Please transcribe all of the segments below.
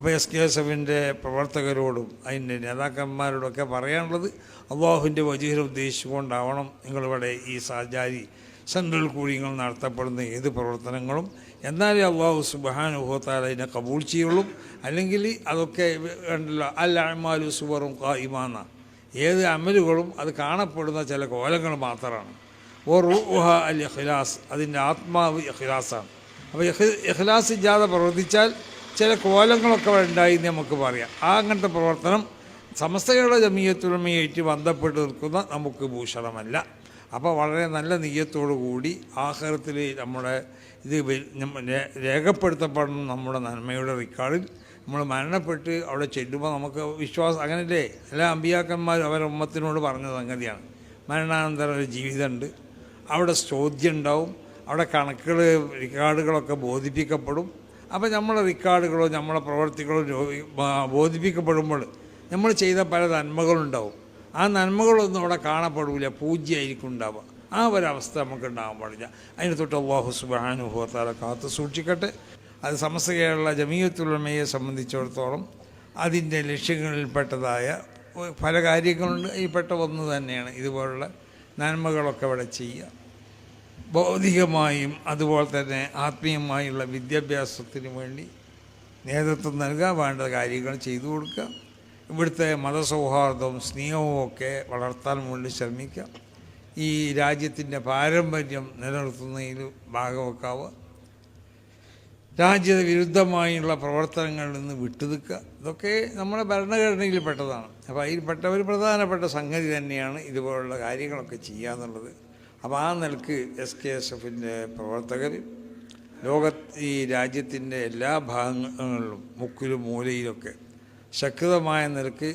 അപ്പോൾ S K S എഫിന്റെ പ്രവർത്തകരോടും അതിന്റെ നേതാക്കന്മാരോടൊക്കെ പറയാനുള്ളത് അള്ളാഹുവിന്റെ വജീഹർ ഉദ്ദേശിച്ചുകൊണ്ടാവണം നിങ്ങളിവിടെ ഈ സാജാരി സെൻട്രൽ കൂടിയങ്ങൾ നടത്തപ്പെടുന്ന ഏത് പ്രവർത്തനങ്ങളും എന്നാലേ അള്ളാഹു സുബാനുഭവത്താൽ അതിനെ കബൂൾ ചെയ്യുള്ളൂ. അല്ലെങ്കിൽ അതൊക്കെ കണ്ടല്ലോ അല്ല അമാലു സുബറും ഇമാന ഏത് അമലുകളും അത് കാണപ്പെടുന്ന ചില കോലങ്ങൾ മാത്രമാണ് ഓ റൂഹ അൽ ഇഖ്ലാസ് അതിന്റെ ആത്മാവ് ഇഖ്ലാസാണ്. അപ്പോൾ ഇഖ്ലാസ് ഇല്ലാതെ പ്രവർത്തിച്ചാൽ ചില കോലങ്ങളൊക്കെ ഉണ്ടായി നമുക്ക് പറയാം. ആ അങ്ങനത്തെ പ്രവർത്തനം സമസ്തകളുടെ ജമീയത്തുടമയായിട്ട് ബന്ധപ്പെട്ട് നിൽക്കുന്ന നമുക്ക് ഭൂഷണമല്ല. അപ്പോൾ വളരെ നല്ല നീയത്തോടു കൂടി ആഹാരത്തിൽ നമ്മുടെ ഇത് രേഖപ്പെടുത്തപ്പെടണം നമ്മുടെ നന്മയുടെ റിക്കാർഡിൽ. നമ്മൾ മരണപ്പെട്ട് അവിടെ ചെല്ലുമ്പോൾ നമുക്ക് വിശ്വാസം അങ്ങനെയല്ലേ എല്ലാ അമ്പിയാക്കന്മാർ അവരെ ഉമ്മത്തിനോട് പറഞ്ഞ സംഗതിയാണ്. മരണാനന്തരം ഒരു ജീവിതമുണ്ട്. അവിടെ ചോദ്യം ഉണ്ടാവും അവിടെ കണക്കുകൾ റിക്കാർഡുകളൊക്കെ ബോധിപ്പിക്കപ്പെടും. അപ്പോൾ നമ്മളെ റിക്കാർഡുകളോ നമ്മളെ പ്രവർത്തികളോ ബോധിപ്പിക്കപ്പെടുമ്പോൾ നമ്മൾ ചെയ്ത പല നന്മകളുണ്ടാവും. ആ നന്മകളൊന്നും അവിടെ കാണപ്പെടില്ല പൂജ്യമായിരിക്കും ഉണ്ടാവുക. ആ ഒരവസ്ഥ നമുക്ക് ഉണ്ടാകാൻ പാടില്ല. അതിന് തൊട്ട് അള്ളാഹു സുബാനുഭവത്താലെ കാത്തു സൂക്ഷിക്കട്ടെ. അത് സമസ്ത കേരള ജമീയത്തുലമയെ സംബന്ധിച്ചിടത്തോളം അതിന്റെ ലക്ഷ്യങ്ങളിൽപ്പെട്ടതായ പല കാര്യങ്ങളുണ്ട്. ഈ പെട്ട ഒന്ന് തന്നെയാണ്. ഇതുപോലുള്ള നന്മകളൊക്കെ അവിടെ ചെയ്യുക. ഭൗതികമായും അതുപോലെ തന്നെ ആത്മീയമായുള്ള വിദ്യാഭ്യാസത്തിന് വേണ്ടി നേതൃത്വം നൽകാൻ വേണ്ട കാര്യങ്ങൾ ചെയ്തു കൊടുക്കുക. ഇവിടുത്തെ മതസൗഹാർദ്ദവും സ്നേഹവും ഒക്കെ വളർത്താൻ വേണ്ടി ശ്രമിക്കുക. ഈ രാജ്യത്തിന്റെ പാരമ്പര്യം നിലനിർത്തുന്നതിൽ ഭാഗവെക്കാവുക രാജ്യത്തെ വിരുദ്ധമായുള്ള പ്രവർത്തനങ്ങളിൽ നിന്ന് വിട്ടുനിൽക്കുക. ഇതൊക്കെ നമ്മുടെ ഭരണഘടനയിൽ പെട്ടതാണ് അപ്പോൾ അതിൽപ്പെട്ട ഒരു പ്രധാനപ്പെട്ട സംഗതി തന്നെയാണ് ഇതുപോലുള്ള കാര്യങ്ങളൊക്കെ ചെയ്യുക എന്നുള്ളത്. അപ്പോൾ ആ നിലയ്ക്ക് എസ് കെ എസ് എഫിന്റെ പ്രവർത്തകർ ലോക ഈ രാജ്യത്തിന്റെ എല്ലാ ഭാഗങ്ങളിലും മുക്കിലും മൂലയിലൊക്കെ ശക്തമായ നിലയ്ക്ക്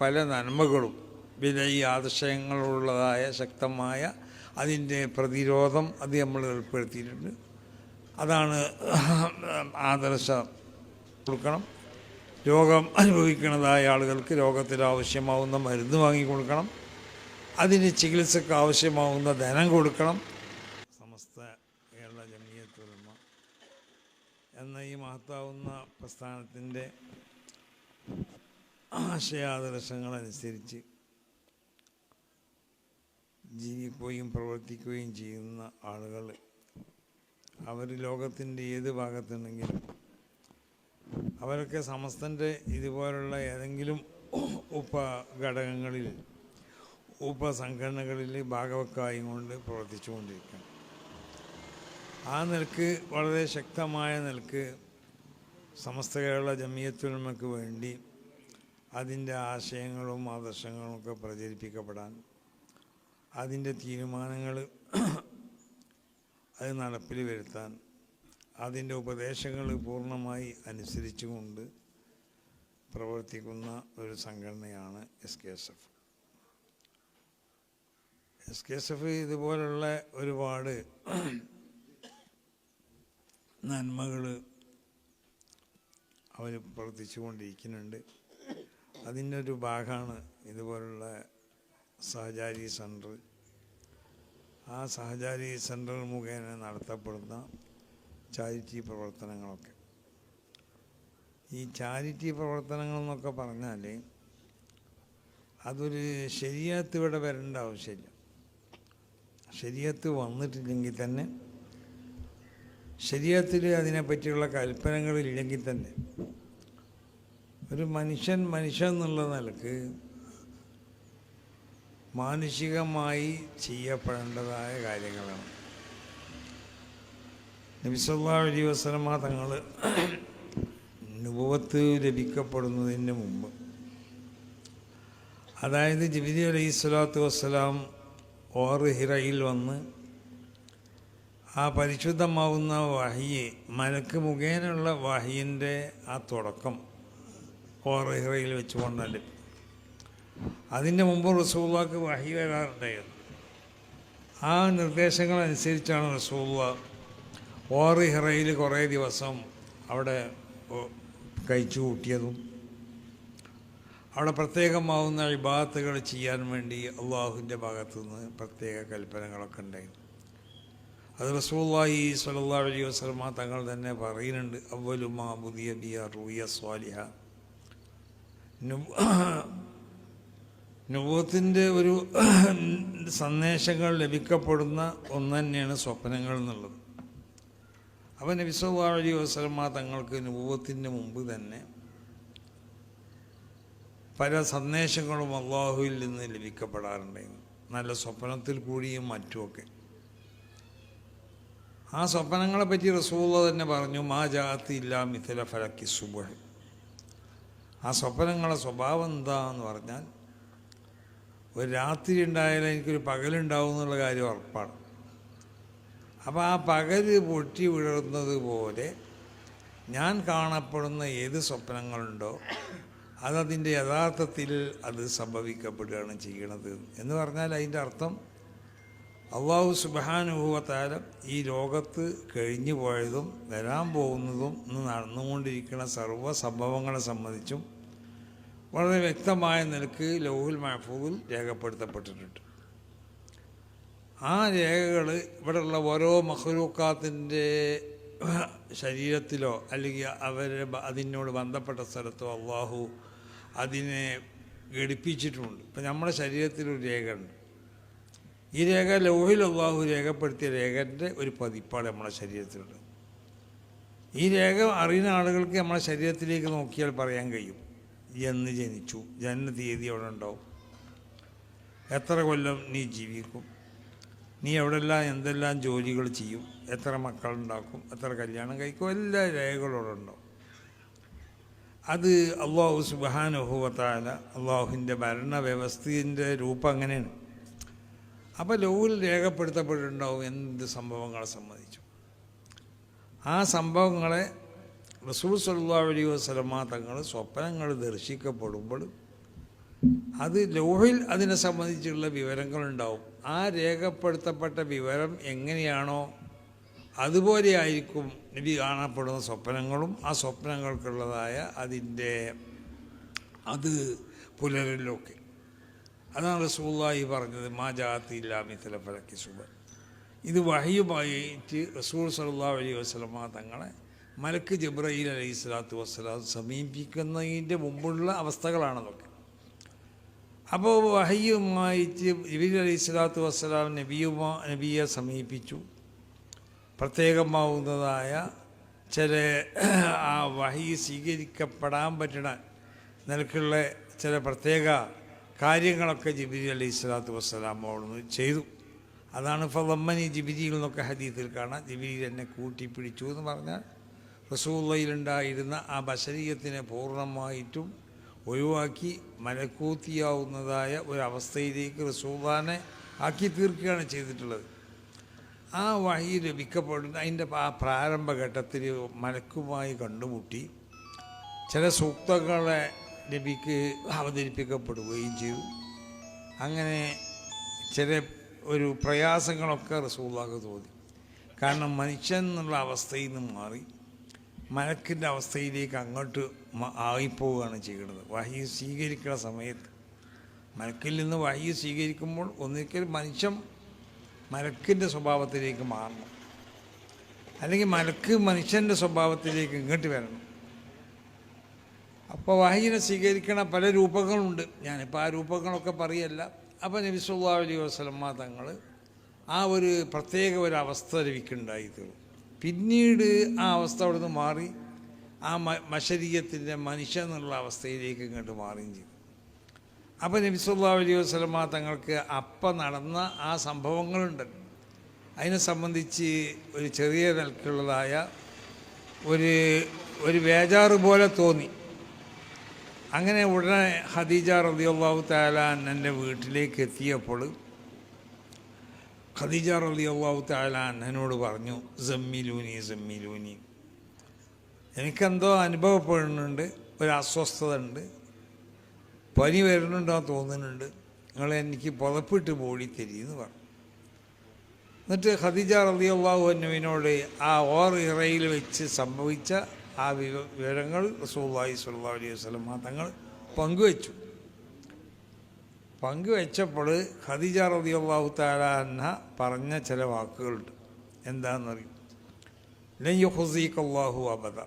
പല നന്മകളും വിലയി ആദർശങ്ങളുള്ളതായ ശക്തമായ അതിന്റെ പ്രതിരോധം അത് നമ്മൾ ഏർപ്പെടുത്തിയിട്ടുണ്ട്. അതാണ് ആദർശ കൊടുക്കണം. രോഗം അനുഭവിക്കുന്നതായ ആളുകൾക്ക് രോഗത്തിന് ആവശ്യമാവുന്ന മരുന്ന് വാങ്ങി കൊടുക്കണം. അതിന് ചികിത്സക്ക് ആവശ്യമാവുന്ന ധനം കൊടുക്കണം സമസ്ത കേരള ജമീയത്തുലമ എന്ന ഈ മഹത്താവുന്ന പ്രസ്ഥാനത്തിന്റെ ആശയാദർശങ്ങളനുസരിച്ച് ജീവിക്കുകയും പ്രവർത്തിക്കുകയും ചെയ്യുന്ന ആളുകൾ അവർ ലോകത്തിന്റെ ഏത് ഭാഗത്തുണ്ടെങ്കിലും അവരൊക്കെ സമസ്തന്റെ ഇതുപോലുള്ള ഏതെങ്കിലും ഉപഘടകങ്ങളിൽ ഉപസംഘടനകളിൽ ഭാഗവക്കായും കൊണ്ട് പ്രവർത്തിച്ചുകൊണ്ടിരിക്കണം ആ നിലയ്ക്ക് വളരെ ശക്തമായ നിലയ്ക്ക് സമസ്ത കേരള ജമിയത്തുലമയ്ക്ക് വേണ്ടി അതിന്റെ ആശയങ്ങളും ആദർശങ്ങളും ഒക്കെ പ്രചരിപ്പിക്കപ്പെടാൻ അതിന്റെ തീരുമാനങ്ങൾ അത് നടപ്പിൽ വരുത്താൻ അതിന്റെ ഉപദേശങ്ങൾ പൂർണമായി അനുസരിച്ചുകൊണ്ട് പ്രവർത്തിക്കുന്ന ഒരു സംഘടനയാണ് S K S F. S K S F ഇതുപോലുള്ള ഒരുപാട് നന്മകൾ അവർ പ്രവർത്തിച്ചു കൊണ്ടിരിക്കുന്നുണ്ട് അതിന്റെ ഒരു ഭാഗമാണ് ഇതുപോലുള്ള സഹചാരി സെന്റർ ആ സഹചാരി സെന്റർ മുഖേന നടത്തപ്പെടുന്ന ചാരിറ്റി പ്രവർത്തനങ്ങളൊക്കെ. ഈ ചാരിറ്റി പ്രവർത്തനങ്ങൾ എന്നൊക്കെ പറഞ്ഞാൽ അതൊരു ശരിയാത്ത് ഇവിടെ വരേണ്ട ആവശ്യമില്ല. ശരിയത്ത് വന്നിട്ടില്ലെങ്കിൽ തന്നെ ശരീരത്തിൽ അതിനെപ്പറ്റിയുള്ള കൽപ്പനകളില്ലെങ്കിൽ തന്നെ ഒരു മനുഷ്യൻ മനുഷ്യൻ എന്നുള്ള നിലയ്ക്ക് മാനുഷികമായി ചെയ്യപ്പെടേണ്ടതായ കാര്യങ്ങളാണ്. നബിസല്ലാ അലി തങ്ങൾ നുപത്ത് ലഭിക്കപ്പെടുന്നതിന് മുമ്പ് അതായത് ജിബിലി അലൈഹി സ്വലാത്തു വസ്സലാം ഓർ ഹിറയിൽ വന്ന് ആ പരിശുദ്ധമാവുന്ന വഹിയെ മലക്ക് മുഖേനയുള്ള വഹിയിന്റെ ആ തുടക്കം ഓർഹിറയിൽ വെച്ചുകൊണ്ടല്ലേ അതിന്റെ മുമ്പ് റസൂള്ളക്ക് വഹി വരാറുണ്ടായിരുന്നു ആ നിർദ്ദേശങ്ങളനുസരിച്ചാണ് റസൂള്ള ഓറിഹിറയിൽ കുറേ ദിവസം അവിടെ കഴിച്ചു കൂട്ടിയതും അവിടെ പ്രത്യേകമാവുന്ന ഇബാത്തുകൾ ചെയ്യാൻ വേണ്ടി അള്ളാഹുവിന്റെ ഭാഗത്തു നിന്ന് പ്രത്യേക കൽപ്പനകളൊക്കെ ഉണ്ടായിരുന്നു അത് റസൂല്ലായി സ്വല്ലല്ലാഹു അലി വസ്ലമ തങ്ങൾ തന്നെ പറയുന്നുണ്ട് അവലുമാ പുതിയ ബിയ റൂയ സ്വാലിഹ. നുബത്തിന്റെ ഒരു സന്ദേശങ്ങൾ ലഭിക്കപ്പെടുന്ന ഒന്ന് തന്നെയാണ് സ്വപ്നങ്ങൾ എന്നുള്ളത്. അപ്പം നബി അലി വസ്ലമ തങ്ങൾക്ക് നുബത്തിന്റെ മുമ്പ് തന്നെ പല സന്ദേശങ്ങളും അള്ളാഹുവിൽ നിന്ന് ലഭിക്കപ്പെടാറുണ്ടായിരുന്നു നല്ല സ്വപ്നത്തിൽ കൂടിയും മറ്റുമൊക്കെ. ആ സ്വപ്നങ്ങളെ പറ്റി റസൂള്ള തന്നെ പറഞ്ഞു മാ ജാത്തി ഇല്ല മിഥല ഫലക്കി സുബഹ്. ആ സ്വപ്നങ്ങളെ സ്വഭാവം എന്താന്ന് പറഞ്ഞാൽ ഒരു രാത്രി ഉണ്ടായാലും എനിക്കൊരു പകലുണ്ടാവും എന്നുള്ള കാര്യം ഉറപ്പാണ്. അപ്പോൾ ആ പകൽ പൊട്ടി വിടർന്നത് പോലെ ഞാൻ കാണപ്പെടുന്ന ഏത് സ്വപ്നങ്ങളുണ്ടോ അതതിന്റെ യഥാർത്ഥത്തിൽ അത് സംഭവിക്കപ്പെടുകയാണ് ചെയ്യണത് എന്ന് പറഞ്ഞാൽ അതിന്റെ അർത്ഥം അള്ളാഹു സുബാനുഭവത്താലം ഈ ലോകത്ത് കഴിഞ്ഞു പോയതും വരാൻ പോകുന്നതും ഇന്ന് നടന്നുകൊണ്ടിരിക്കുന്ന സർവ സംഭവങ്ങളെ സംബന്ധിച്ചും വളരെ വ്യക്തമായ നിലയ്ക്ക് ലോഹുൽ മഹഫൂൽ രേഖപ്പെടുത്തപ്പെട്ടിട്ടുണ്ട്. ആ രേഖകൾ ഇവിടെയുള്ള ഓരോ മഹ്ലൂക്കാത്തിന്റെ ശരീരത്തിലോ അല്ലെങ്കിൽ അവരെ അതിനോട് ബന്ധപ്പെട്ട സ്ഥലത്തോ അള്ളാഹു അതിനെ ഘടിപ്പിച്ചിട്ടുമുണ്ട് ഇപ്പം നമ്മുടെ ശരീരത്തിലൊരു രേഖയുണ്ട് ഈ രേഖ ലോഹി അള്ളാഹു രേഖപ്പെടുത്തിയ രേഖന്റെ ഒരു പതിപ്പാണ് നമ്മുടെ ശരീരത്തിലുള്ളത്. ഈ രേഖ അറിയുന്ന ആളുകൾക്ക് നമ്മുടെ ശരീരത്തിലേക്ക് നോക്കിയാൽ പറയാൻ കഴിയും. എന്ന് ജനിച്ചു. ജനന തീയതി അവിടെ ഉണ്ടാവും. എത്ര കൊല്ലം നീ ജീവിക്കും? നീ എവിടെല്ലാം എന്തെല്ലാം ജോലികൾ ചെയ്യും? എത്ര മക്കളുണ്ടാക്കും? എത്ര കല്യാണം കഴിക്കും? എല്ലാ രേഖകളും അവിടെ ഉണ്ടാവും. അത് അള്ളാഹു സുബാനുഭവത്താല അള്ളാഹുവിന്റെ ഭരണവ്യവസ്ഥയിന്റെ രൂപം അങ്ങനെയാണ്. അപ്പോൾ ലോവിൽ രേഖപ്പെടുത്തപ്പെട്ടിട്ടുണ്ടാവും എന്ത് സംഭവങ്ങളെ സംബന്ധിച്ചു. ആ സംഭവങ്ങളെ റസൂൽ സല്ലാ അലൈഹി വസല്ലമ തങ്ങൾ സ്വപ്നങ്ങൾ ദർശിക്കപ്പെടുമ്പോൾ അത് ലോഹിൽ അതിനെ സംബന്ധിച്ചുള്ള വിവരങ്ങളുണ്ടാവും. ആ രേഖപ്പെടുത്തപ്പെട്ട വിവരം എങ്ങനെയാണോ അതുപോലെ ആയിരിക്കും നബി കാണപ്പെടുന്ന സ്വപ്നങ്ങളും ആ സ്വപ്നങ്ങൾക്കുള്ളതായ അതിന്റെ അത് പുലരലൊക്കെ അതാണ് റസൂള്ളായി പറഞ്ഞത് മാ ജാത്തി ഇല്ലാമിത്തല ഫലക്കി സുബ ഇത് വഹിയുമായിട്ട് റസൂൾ സല്ലല്ലാഹു അലൈഹി വസ്ലമ തങ്ങളെ മലക്ക് ജബ്രയിൽ അലൈഹി സ്വലാത്തു വസ്സലാം സമീപിക്കുന്നതിന്റെ മുമ്പുള്ള അവസ്ഥകളാണതൊക്കെ. അപ്പോൾ വഹയുമായിട്ട് ജബീൽ അലൈഹി സ്വലാത്തു വസ്സലാം നബിയുമാ നബിയെ സമീപിച്ചു. പ്രത്യേകമാവുന്നതായ ചില ആ വഹി സ്വീകരിക്കപ്പെടാൻ പറ്റുന്ന നിലക്കുള്ള ചില പ്രത്യേക കാര്യങ്ങളൊക്കെ ജിബിരി അലൈഹി സ്വലാത്തു വസ്സലാം അവിടുന്ന് ചെയ്തു. അതാണ് ഫലമ്മനി ജിബിരിയിൽ നിന്നൊക്കെ ഹദീത്തിൽ കാണാം. ജിബിരി എന്നെ കൂട്ടിപ്പിടിച്ചു എന്ന് പറഞ്ഞാൽ റസൂള്ളയിലുണ്ടായിരുന്ന ആ ബശരീയത്തിനെ പൂർണമായിട്ടും ഒഴിവാക്കി മലക്കൂത്തിയാവുന്നതായ ഒരവസ്ഥയിലേക്ക് റസൂള്ളാനെ ആക്കി തീർക്കുകയാണ് ചെയ്തിട്ടുള്ളത്. ആ വഴി ലഭിക്കപ്പെടുന്ന അതിന്റെ ആ പ്രാരംഭഘട്ടത്തിൽ മലക്കുമായി കണ്ടുമുട്ടി ചില സൂക്തങ്ങളെ ലഭിക്ക് അവതരിപ്പിക്കപ്പെടുകയും ചെയ്തു. അങ്ങനെ ചില ഒരു പ്രയാസങ്ങളൊക്കെ റസൂള്ളാക്ക് തോന്നി. കാരണം മനുഷ്യൻ എന്നുള്ള അവസ്ഥയിൽ നിന്ന് മാറി മലക്കിന്റെ അവസ്ഥയിലേക്ക് അങ്ങോട്ട് ആയിപ്പോവുകയാണ് ചെയ്യുന്നത് വഹി സ്വീകരിക്കുന്ന സമയത്ത് മലക്കിൽ നിന്ന് വഹി സ്വീകരിക്കുമ്പോൾ ഒന്നിക്കൽ മനുഷ്യൻ മലക്കിന്റെ സ്വഭാവത്തിലേക്ക് മാറണം. അല്ലെങ്കിൽ മലക്ക് മനുഷ്യന്റെ സ്വഭാവത്തിലേക്ക് ഇങ്ങോട്ട് വരണം. അപ്പോൾ വാഹിനെ സ്വീകരിക്കണ പല രൂപങ്ങളുണ്ട്. ഞാനിപ്പോൾ ആ രൂപങ്ങളൊക്കെ പറയല്ല. അപ്പോൾ നബി സല്ലല്ലാഹു അലൈഹി വസ്ലമ്മ തങ്ങൾ ആ ഒരു പ്രത്യേക ഒരു അവസ്ഥ ലഭിക്കുണ്ടായി തീർന്നു പിന്നീട് ആ അവസ്ഥ അവിടെ നിന്ന് മാറി. ആ മ മനുഷ്യ എന്നുള്ള അവസ്ഥയിലേക്ക് ഇങ്ങോട്ട് മാറുകയും ചെയ്തു. അപ്പോൾ നബിസുല്ലാ അലി അലൈഹി വസല്ലമ തങ്ങൾക്ക് അപ്പം നടന്ന ആ സംഭവങ്ങളുണ്ട്. അതിനെ സംബന്ധിച്ച് ഒരു ചെറിയ നിലക്കുള്ളതായ ഒരു ഒരു വേജാറ് പോലെ തോന്നി. അങ്ങനെ ഉടനെ ഖദീജ റളിയല്ലാഹു താലാൻ എന്റെ വീട്ടിലേക്ക് എത്തിയപ്പോൾ ഖദീജ റളിയല്ലാഹു താലാൻ എന്നോട് പറഞ്ഞു ജമ്മിലൂനി ജമ്മിലൂനി എനിക്കെന്തോ അനുഭവപ്പെടുന്നുണ്ട് ഒരു അസ്വസ്ഥത ഉണ്ട് പനി വരുന്നുണ്ടോ തോന്നുന്നുണ്ട്. നിങ്ങൾ എനിക്ക് പുതപ്പിട്ട് മൂടി തരിയെന്ന് പറഞ്ഞു. എന്നിട്ട് ഖദീജ റളിയല്ലാഹു അന്നുവിനോട് ആ ഓർ ഇറയിൽ വെച്ച് സംഭവിച്ച ആ വിവ- വിവരങ്ങൾ റസൂള്ളി സല്ലാ അലൈഹി വസല്ലം തങ്ങൾ പങ്കുവച്ചു. പങ്കുവെച്ചപ്പോൾ ഖദീജ റളിയല്ലാഹു അൻഹ പറഞ്ഞ ചില വാക്കുകളുണ്ട്. എന്താണെന്നറിയും അള്ളാഹു അബദ.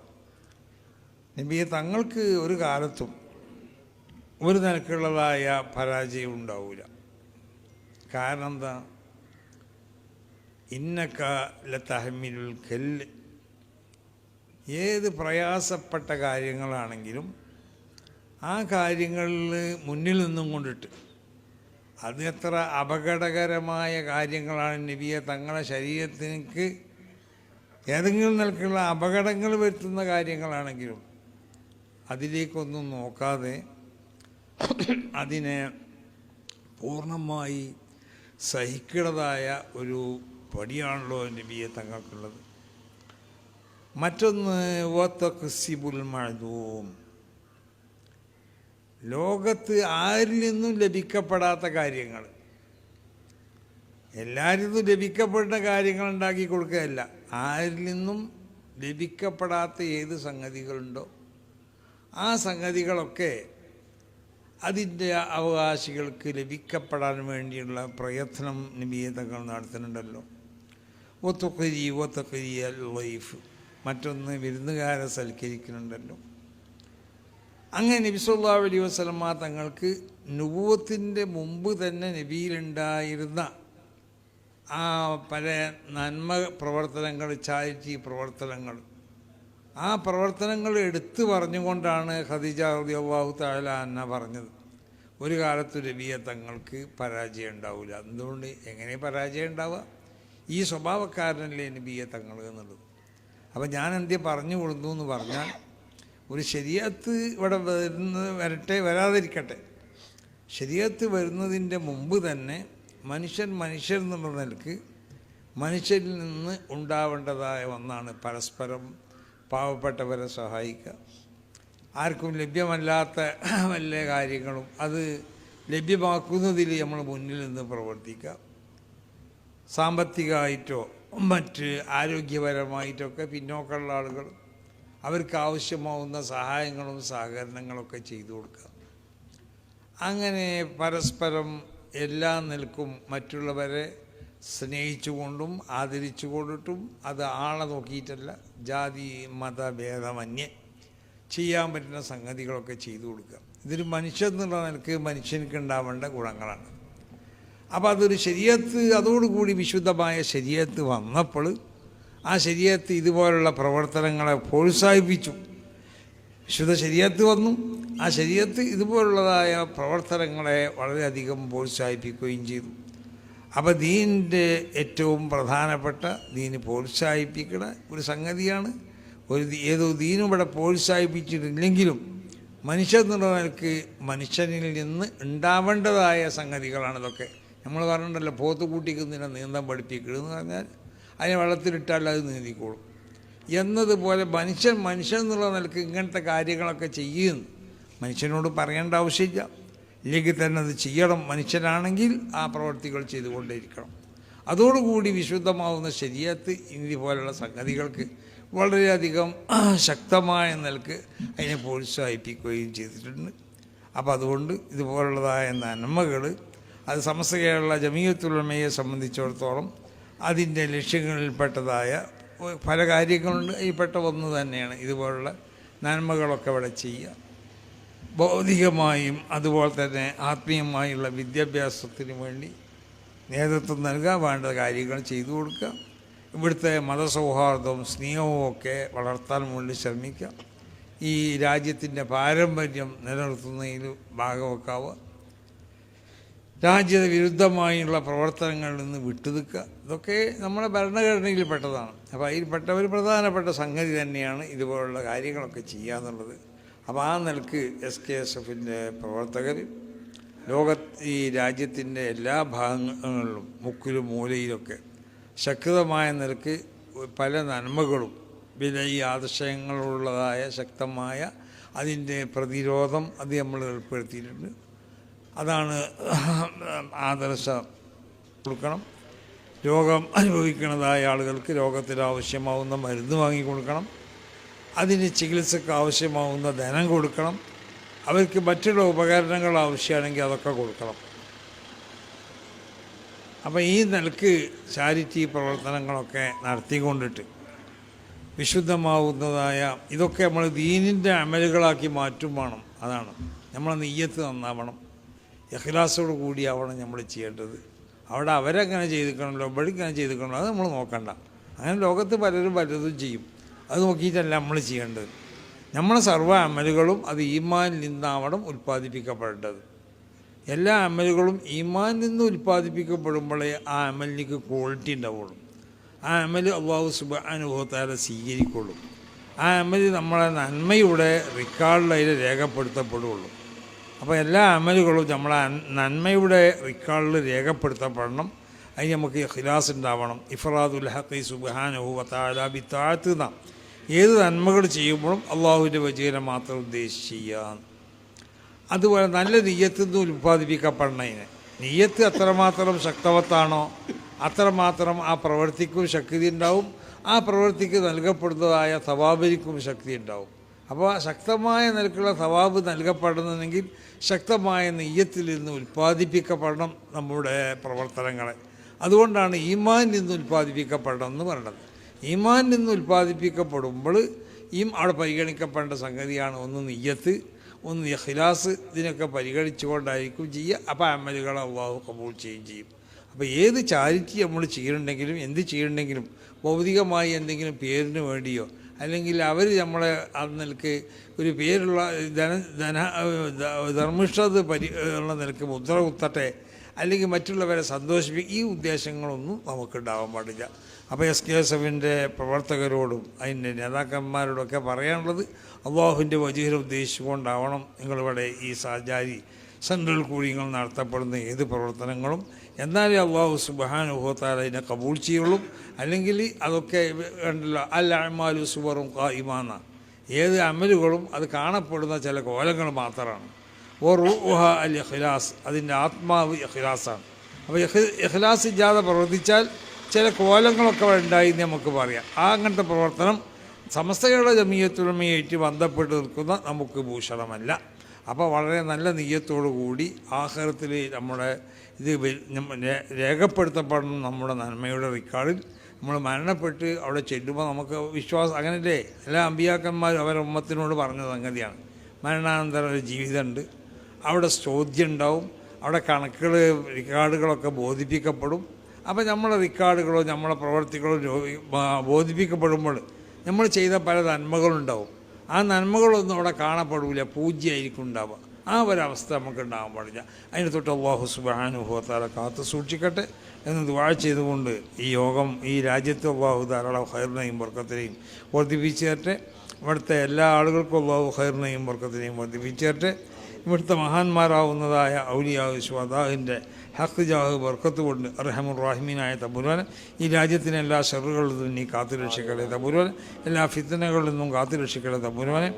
നബിയെ തങ്ങൾക്ക് ഒരു കാലത്തും ഒരു നിലക്കുള്ളതായ പരാജയം ഉണ്ടാവില്ല കാരണം എന്താ ഇന്നക്ക ലത്തഹമിലുൽ കല്ല് ഏത് പ്രയാസപ്പെട്ട കാര്യങ്ങളാണെങ്കിലും ആ കാര്യങ്ങളിൽ മുന്നിൽ നിന്നും കൊണ്ടിട്ട് അത് എത്ര അപകടകരമായ കാര്യങ്ങളാണ് നബിയെ തങ്ങളുടെ ശരീരത്തിനേക്ക് ഏതെങ്കിലും നിലക്കുള്ള അപകടങ്ങൾ വരുത്തുന്ന കാര്യങ്ങളാണെങ്കിലും അതിലേക്കൊന്നും നോക്കാതെ അതിനെ പൂർണമായി സഹിക്കുന്നതായ ഒരു പടിയാണല്ലോ നബിയെ തങ്ങൾക്കുള്ളത്. മറ്റൊന്ന് വത്തഖ്സിബുൽ മഴതൂം ലോകത്ത് ആരിൽ നിന്നും ലഭിക്കപ്പെടാത്ത കാര്യങ്ങൾ. എല്ലാവരിൽ നിന്നും ലഭിക്കപ്പെടുന്ന കാര്യങ്ങൾ ഉണ്ടാക്കി കൊടുക്കുകയല്ല. ആരിൽ നിന്നും ലഭിക്കപ്പെടാത്ത ഏത് സംഗതികളുണ്ടോ ആ സംഗതികളൊക്കെ അതിന്റെ അവകാശികൾക്ക് ലഭിക്കപ്പെടാൻ വേണ്ടിയുള്ള പ്രയത്നം നിബീതങ്ങൾ നടത്തുന്നുണ്ടല്ലോ. ഒത്തുക്കരി ഒത്തക്കരി ലൈഫ് മറ്റൊന്ന് വിരുന്നുകാരെ സൽക്കരിക്കുന്നുണ്ടല്ലോ. അങ്ങനെ നബിസുല്ലാ അലി വസ്ലമ തങ്ങൾക്ക് നുപൂവത്തിന്റെ മുമ്പ് തന്നെ നബിയിലുണ്ടായിരുന്ന ആ പല നന്മ പ്രവർത്തനങ്ങൾ ചാരിറ്റി പ്രവർത്തനങ്ങൾ ആ പ്രവർത്തനങ്ങൾ എടുത്തു പറഞ്ഞുകൊണ്ടാണ് ഖദീജ റബി അള്ളാഹു താല എന്ന പറഞ്ഞത്. ഒരു കാലത്ത് രബിയ തങ്ങൾക്ക് പരാജയം ഉണ്ടാവില്ല എന്തുകൊണ്ട്? എങ്ങനെ പരാജയം ഉണ്ടാവുക? ഈ സ്വഭാവക്കാരനല്ലേ നബിയ തങ്ങൾ എന്നുള്ളത്. അപ്പം ഞാൻ എന്ത് പറഞ്ഞു കൊടുത്തു എന്ന് പറഞ്ഞാൽ ഒരു ശരിയത്ത് ഇവിടെ വരുന്നത് വരട്ടെ വരാതിരിക്കട്ടെ. ശരിയത്ത് വരുന്നതിന്റെ മുമ്പ് തന്നെ മനുഷ്യൻ മനുഷ്യൻ എന്നുള്ള നിലയ്ക്ക് മനുഷ്യരിൽ നിന്ന് ഉണ്ടാവേണ്ടതായ ഒന്നാണ് പരസ്പരം പാവപ്പെട്ടവരെ സഹായിക്കുക. ആർക്കും ലഭ്യമല്ലാത്ത വല്ല കാര്യങ്ങളും അത് ലഭ്യമാക്കുന്നതിൽ നമ്മൾ മുന്നിൽ നിന്ന് പ്രവർത്തിക്കുക. സാമ്പത്തികമായിട്ടോ മറ്റ് ആരോഗ്യപരമായിട്ടൊക്കെ പിന്നോക്കമുള്ള ആളുകൾ അവർക്ക് ആവശ്യമാവുന്ന സഹായങ്ങളും സഹകരണങ്ങളൊക്കെ ചെയ്തു കൊടുക്കുക. അങ്ങനെ പരസ്പരം എല്ലാ നിൽക്കും മറ്റുള്ളവരെ സ്നേഹിച്ചുകൊണ്ടും ആദരിച്ചു കൊണ്ടിട്ടും അത് ആളെ നോക്കിയിട്ടല്ല ജാതി മതഭേദമന്യേ ചെയ്യാൻ പറ്റുന്ന സംഗതികളൊക്കെ ചെയ്തു കൊടുക്കുക. ഇതൊരു മനുഷ്യൻ എന്നുള്ള നിലയ്ക്ക് മനുഷ്യനക്ക് ഉണ്ടാവേണ്ട ഗുണങ്ങളാണ്. അപ്പോൾ അതൊരു ശരീരത്ത് അതോടുകൂടി വിശുദ്ധമായ ശരീരത്ത് വന്നപ്പോൾ ആ ശരീരത്ത് ഇതുപോലുള്ള പ്രവർത്തനങ്ങളെ പ്രോത്സാഹിപ്പിച്ചു. വിശുദ്ധ ശരീരത്ത് വന്നു. ആ ശരീരത്ത് ഇതുപോലുള്ളതായ പ്രവർത്തനങ്ങളെ വളരെയധികം പ്രോത്സാഹിപ്പിക്കുകയും ചെയ്തു. അപ്പോൾ ദീനിന്റെ ഏറ്റവും പ്രധാനപ്പെട്ട ദീന് പ്രോത്സാഹിപ്പിക്കുന്ന ഒരു സംഗതിയാണ്. ഒരു ഏതോ ദീനും ഇവിടെ പ്രോത്സാഹിപ്പിച്ചിട്ടില്ലെങ്കിലും മനുഷ്യൻ നിലയ്ക്ക് മനുഷ്യനിൽ നിന്ന് ഉണ്ടാവേണ്ടതായ സംഗതികളാണ് ഇതൊക്കെ. നമ്മൾ പറഞ്ഞിട്ടുണ്ടല്ലോ പോത്ത് കൂട്ടിക്കുന്നതിനെ നീന്തം എന്ന് പറഞ്ഞാൽ അതിനെ വെള്ളത്തിലിട്ടാൽ അത് നീന്തിക്കോളും. എന്നതുപോലെ മനുഷ്യൻ മനുഷ്യൻ എന്നുള്ള നിലയ്ക്ക് ഇങ്ങനത്തെ കാര്യങ്ങളൊക്കെ ചെയ്യുന്നു. മനുഷ്യനോട് പറയേണ്ട ആവശ്യമില്ല. ഇല്ലെങ്കിൽ തന്നെ അത് ചെയ്യണം മനുഷ്യനാണെങ്കിൽ ആ പ്രവർത്തികൾ ചെയ്തുകൊണ്ടേയിരിക്കണം. അതോടുകൂടി വിശുദ്ധമാവുന്ന ശരീരത്ത് ഇതുപോലുള്ള സംഗതികൾക്ക് വളരെയധികം ശക്തമായ നിലയ്ക്ക് അതിനെ പ്രോത്സാഹിപ്പിക്കുകയും ചെയ്തിട്ടുണ്ട്. അപ്പോൾ അതുകൊണ്ട് ഇതുപോലുള്ളതായ നന്മകൾ അത് സമസ്ത കേരള ജമീയത്തുലമയെ സംബന്ധിച്ചിടത്തോളം അതിന്റെ ലക്ഷ്യങ്ങളിൽപ്പെട്ടതായ പല കാര്യങ്ങളുണ്ട്. ഈ പെട്ട ഒന്ന് തന്നെയാണ് ഇതുപോലുള്ള നന്മകളൊക്കെ ഇവിടെ ചെയ്യുക. ഭൗതികമായും അതുപോലെ തന്നെ ആത്മീയമായുള്ള വിദ്യാഭ്യാസത്തിന് വേണ്ടി നേതൃത്വം നൽകുക വേണ്ട കാര്യങ്ങൾ ചെയ്തു കൊടുക്കുക. ഇവിടുത്തെ മതസൗഹാർദ്ദവും സ്നേഹവും ഒക്കെ വളർത്താൻ വേണ്ടി ശ്രമിക്കുക. ഈ രാജ്യത്തിന്റെ പാരമ്പര്യം നിലനിർത്തുന്നതിൽ ഭാഗവെക്കാവുക രാജ്യ വിരുദ്ധമായുള്ള പ്രവർത്തനങ്ങളിൽ നിന്ന് വിട്ടുനിൽക്കുക. ഇതൊക്കെ നമ്മുടെ ഭരണഘടനയിൽ പെട്ടതാണ് അപ്പോൾ അതിൽ പെട്ട ഒരു പ്രധാനപ്പെട്ട സംഗതി തന്നെയാണ് ഇതുപോലുള്ള കാര്യങ്ങളൊക്കെ ചെയ്യുക എന്നുള്ളത്. അപ്പോൾ ആ നിലയ്ക്ക് എസ് കെ എസ് എഫിന്റെ പ്രവർത്തകർ ലോക ഈ രാജ്യത്തിന്റെ എല്ലാ ഭാഗങ്ങളിലും മുക്കിലും മൂലയിലൊക്കെ ശക്തമായ നിലയ്ക്ക് പല നന്മകളും വില ഈ ആദർശങ്ങളുള്ളതായ ശക്തമായ അതിന്റെ പ്രതിരോധം അത് നമ്മൾ ഏർപ്പെടുത്തിയിട്ടുണ്ട്. അതാണ് ആദർശ കൊടുക്കണം. രോഗം അനുഭവിക്കുന്നതായ ആളുകൾക്ക് രോഗത്തിന് ആവശ്യമാവുന്ന മരുന്ന് വാങ്ങി കൊടുക്കണം. അതിന് ചികിത്സക്ക് ആവശ്യമാവുന്ന ധനം കൊടുക്കണം. അവർക്ക് മറ്റുള്ള ഉപകരണങ്ങൾ ആവശ്യമാണെങ്കിൽ അതൊക്കെ കൊടുക്കണം. അപ്പോൾ ഈ നിലയ്ക്ക് ചാരിറ്റി പ്രവർത്തനങ്ങളൊക്കെ നടത്തിക്കൊണ്ടിട്ട് വിശുദ്ധമാവുന്നതായ ഇതൊക്കെ നമ്മൾ ദീനിന്റെ അമലുകളാക്കി മാറ്റും വേണം. അതാണ്. നമ്മൾ നെയ്യത്ത് നന്നാവണം. എഹ്ലാസോട് കൂടിയാവണം നമ്മൾ ചെയ്യേണ്ടത്. അവിടെ അവരങ്ങനെ ചെയ്തിക്കണമല്ലോ ഇവിടെ ഇങ്ങനെ ചെയ്തിക്കണമല്ലോ അത് നമ്മൾ നോക്കണ്ട. അങ്ങനെ ലോകത്ത് പലരും പലതും ചെയ്യും. അത് നോക്കിയിട്ടല്ല നമ്മൾ ചെയ്യേണ്ടത്. നമ്മളെ സർവ അമലുകളും അത് ഈമാനിൽ നിന്നാവണം ഉൽപ്പാദിപ്പിക്കപ്പെടേണ്ടത്. എല്ലാ അമലുകളും ഈമാനിൽ നിന്ന് ഉൽപ്പാദിപ്പിക്കപ്പെടുമ്പോഴേ ആ അമലിലേക്ക് ക്വാളിറ്റി ഉണ്ടാവുള്ളൂ. ആ അമൽ അള്ളാഹു സുബ അനുഭവത്താലെ സ്വീകരിക്കുള്ളൂ. ആ അമൽ നമ്മളെ നന്മയുടെ റിക്കാർഡിൽ അതിൽ അപ്പോൾ എല്ലാ അമലുകളും നമ്മളെ നന്മയുടെ റിക്കാർഡിൽ രേഖപ്പെടുത്തപ്പെടണം. അതിന് നമുക്ക് ഖിലാസ് ഉണ്ടാവണം. ഇഫറാദുൽ ഹഖി സുബാനുഹു താല ബിത്താഴത്ത് നാം ഏത് നന്മകൾ ചെയ്യുമ്പോഴും അള്ളാഹുവിന്റെ വജീനെ മാത്രം ചെയ്യാൻ അതുപോലെ നല്ല നീയത്തിൽ നിന്ന് ഉൽപ്പാദിപ്പിക്കപ്പെടണതിന്. നീയത്ത് അത്രമാത്രം ശക്തവത്താണോ? അത്രമാത്രം ആ പ്രവൃത്തിക്കും ശക്തി ഉണ്ടാവും. ആ പ്രവൃത്തിക്ക് നൽകപ്പെടുന്നതായ സവാബിനിക്കും ശക്തി ഉണ്ടാവും. അപ്പോൾ ശക്തമായ നിലക്കുള്ള സവാബ് നൽകപ്പെടുന്നെങ്കിൽ ശക്തമായ നെയ്യത്തിൽ നിന്ന് ഉൽപ്പാദിപ്പിക്കപ്പെടണം നമ്മുടെ പ്രവർത്തനങ്ങളെ. അതുകൊണ്ടാണ് ഈമാനിൽ നിന്ന് ഉൽപ്പാദിപ്പിക്കപ്പെടണം എന്ന് പറയുന്നത്. ഈമാൻ നിന്ന് ഉൽപ്പാദിപ്പിക്കപ്പെടുമ്പോൾ ഈ അവിടെ പരിഗണിക്കപ്പെടേണ്ട സംഗതിയാണ് ഒന്ന് നെയ്യത്ത് ഒന്ന് ഇഖ്ലാസ് ഇതിനൊക്കെ പരിഗണിച്ചുകൊണ്ടായിരിക്കും ചെയ്യുക. അപ്പോൾ അമലുകൾ അള്ളാഹു കബൂൾ ചെയ്യുകയും ചെയ്യും. അപ്പോൾ ഏത് ചാരിറ്റി നമ്മൾ ചെയ്യുന്നുണ്ടെങ്കിലും എന്ത് ചെയ്യുന്നുണ്ടെങ്കിലും ഭൗതികമായി എന്തെങ്കിലും പേരിന് വേണ്ടിയോ അല്ലെങ്കിൽ അവർ നമ്മളെ അത് നിലയ്ക്ക് ഒരു പേരുള്ള ധന ധന ധർമ്മിഷ്ഠത പരി ഉള്ള നിലയ്ക്ക് മുദ്ര കുത്തട്ടെ അല്ലെങ്കിൽ മറ്റുള്ളവരെ സന്തോഷിപ്പിക്കും ഈ ഉദ്ദേശങ്ങളൊന്നും നമുക്കുണ്ടാവാൻ പാടില്ല. അപ്പോൾ എസ് കെ എസ് എഫിന്റെ പ്രവർത്തകരോടും അതിന്റെ നേതാക്കന്മാരോടൊക്കെ പറയാനുള്ളത് അള്ളാഹുവിന്റെ വജീഹ ഉദ്ദേശിച്ചുകൊണ്ടാവണം നിങ്ങളിവിടെ ഈ സാജാരി സെൻട്രൽ കൂടിയങ്ങൾ നടത്തപ്പെടുന്ന ഏത് പ്രവർത്തനങ്ങളും. എന്നാലേ അള്ളാഹു സുബാനുഭവത്താൽ അതിനെ കബൂൾ ചെയ്യുള്ളൂ. അല്ലെങ്കിൽ അതൊക്കെ ഉണ്ടല്ലോ അൽ അമാലു സുബറും കായിമാന ഏത് അമലുകളും അത് കാണപ്പെടുന്ന ചില കോലങ്ങൾ മാത്രമാണ് ഓ റുഹ അൽ ഇഖ്ലാസ് അതിന്റെ ആത്മാവ് ഇഖ്ലാസാണ്. അപ്പോൾ ഇഖ്ലാസ് ഇല്ലാതെ പ്രവർത്തിച്ചാൽ ചില കോലങ്ങളൊക്കെ ഉണ്ടായി എന്ന് നമുക്ക് പറയാം. ആ അങ്ങനത്തെ പ്രവർത്തനം സമസ്തയുടെ ജമീയത്തുടമയായിട്ട് ബന്ധപ്പെട്ട് നിൽക്കുന്ന നമുക്ക് ഭൂഷണമല്ല. അപ്പോൾ വളരെ നല്ല നെയ്യത്തോടു കൂടി ആഹാരത്തിൽ നമ്മുടെ ഇത് രേഖപ്പെടുത്തപ്പെടണം നമ്മുടെ നന്മയുടെ റിക്കാർഡിൽ. നമ്മൾ മരണപ്പെട്ട് അവിടെ ചെല്ലുമ്പോൾ നമുക്ക് വിശ്വാസം അങ്ങനെയല്ലേ എല്ലാ അമ്പിയാക്കന്മാരും അവരുടെ ഉമ്മത്തിനോട് പറഞ്ഞ സംഗതിയാണ്. മരണാനന്തര ഒരു ജീവിതമുണ്ട്. അവിടെ ചോദ്യം ഉണ്ടാവും അവിടെ കണക്കുകൾ റിക്കാർഡുകളൊക്കെ ബോധിപ്പിക്കപ്പെടും. അപ്പോൾ നമ്മുടെ റിക്കാർഡുകളോ നമ്മുടെ പ്രവർത്തികളോ ബോധിപ്പിക്കപ്പെടുമ്പോൾ നമ്മൾ ചെയ്ത പല നന്മകളുണ്ടാവും. ആ നന്മകളൊന്നും അവിടെ കാണപ്പെടില്ല പൂജ്യമായിരിക്കും ഉണ്ടാവുക. ആ ഒരവസ്ഥ നമുക്ക് ഉണ്ടാകാൻ പാടില്ല. അതിന് തൊട്ട് അള്ളാഹു സുബാനുഭവത്താലെ കാത്തു സൂക്ഷിക്കട്ടെ എന്ന് ദുവാ ചെയ്തുകൊണ്ട് ഈ യോഗം ഈ രാജ്യത്തെ അള്ളാഹു ധാരാളം ഹൈറിനെയും വർക്കത്തിനെയും വർദ്ധിപ്പിച്ചേട്ടെ ഇവിടുത്തെ എല്ലാ ആളുകൾക്കും അള്ളാഹു ഹൈറിനെയും വർക്കത്തിനെയും വർദ്ധിപ്പിച്ചു തരട്ടെ ഇവിടുത്തെ മഹാന്മാരാവുന്നതായ ഔലിയാവ് ശ്വദാഹിന്റെ ഹക്ക് ജാഹ് ബർക്കത്ത് കൊണ്ട് അർഹമുർ റാഹിമീനായ തബുരുവൻ ഈ രാജ്യത്തിന് എല്ലാ ഷെറുകളിൽ നിന്നും കാത്തുരക്ഷിക്കട്ടെ തബുരുവൻ എല്ലാ ഫിത്തനകളിൽ നിന്നും കാത്തുരക്ഷിക്കട്ടെ തബുരുവനെ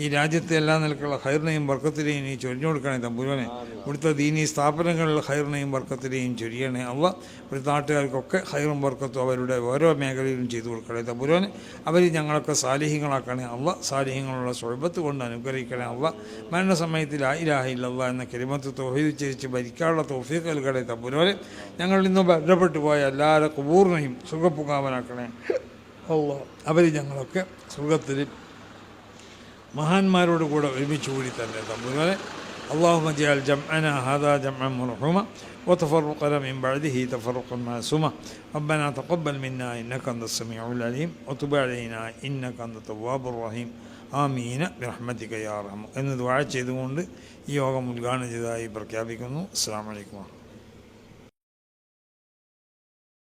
ഈ രാജ്യത്തെ എല്ലാ നിലക്കുള്ള ഹൈറിനെയും ബർക്കത്തിനെയും നീ ചൊരിഞ്ഞു കൊടുക്കണേ തമ്പുരാനെ ഇവിടുത്തെ ദീനീ സ്ഥാപനങ്ങളിൽ ഹൈറിനെയും ബർക്കത്തിനെയും ചൊരിയണേ അവ ഇവിടുത്തെ നാട്ടുകാർക്കൊക്കെ ഹൈറും ബർക്കത്തും അവരുടെ ഓരോ മേഖലയിലും ചെയ്തു കൊടുക്കണേ തമ്പുരാനെ അവർ ഞങ്ങളൊക്കെ സാലിഹ്യങ്ങളാക്കണേ അവ സാലിഹ്യങ്ങളുള്ള സ്വൽപത്ത് കൊണ്ട് അനുഗ്രഹിക്കണേ അവ മരണസമയത്തിൽ ആയിരാഹില്ല എന്ന കരിമത്ത് തോഹിച്ചിരിച്ച് ഭരിക്കാനുള്ള തോഫീക്ക് നൽകണേ തമ്പുരാനെ ഞങ്ങൾ ഇന്ന് ബന്ധപ്പെട്ടു പോയ എല്ലാവരുടെ കുബൂറിനെയും സുഖപ്പുകാവനാക്കണേ അല്ല അവർ ഞങ്ങളൊക്കെ സുഖത്തിൽ മഹാന്മാരോട് കൂടെ ഒരുമിച്ച് കൂടി തന്നെ തമ്പുരാനെ اللهم اجعل جمعنا هذا جمعا مرحوما وتفرقنا من بعده تفرقا معصوما ربنا تقبل منا انك انت السميع العليم وتب علينا انك انت التواب الرحيم ആമീന ബിറഹ്മതിക യാ റഹ്മ. എന്ന് ദ്വാഴ ചെയ്തുകൊണ്ട് ഈ യോഗം ഉദ്ഘാടനം ചെയ്തതായി പ്രഖ്യാപിക്കുന്നു. അസ്സാം വലൈക്കും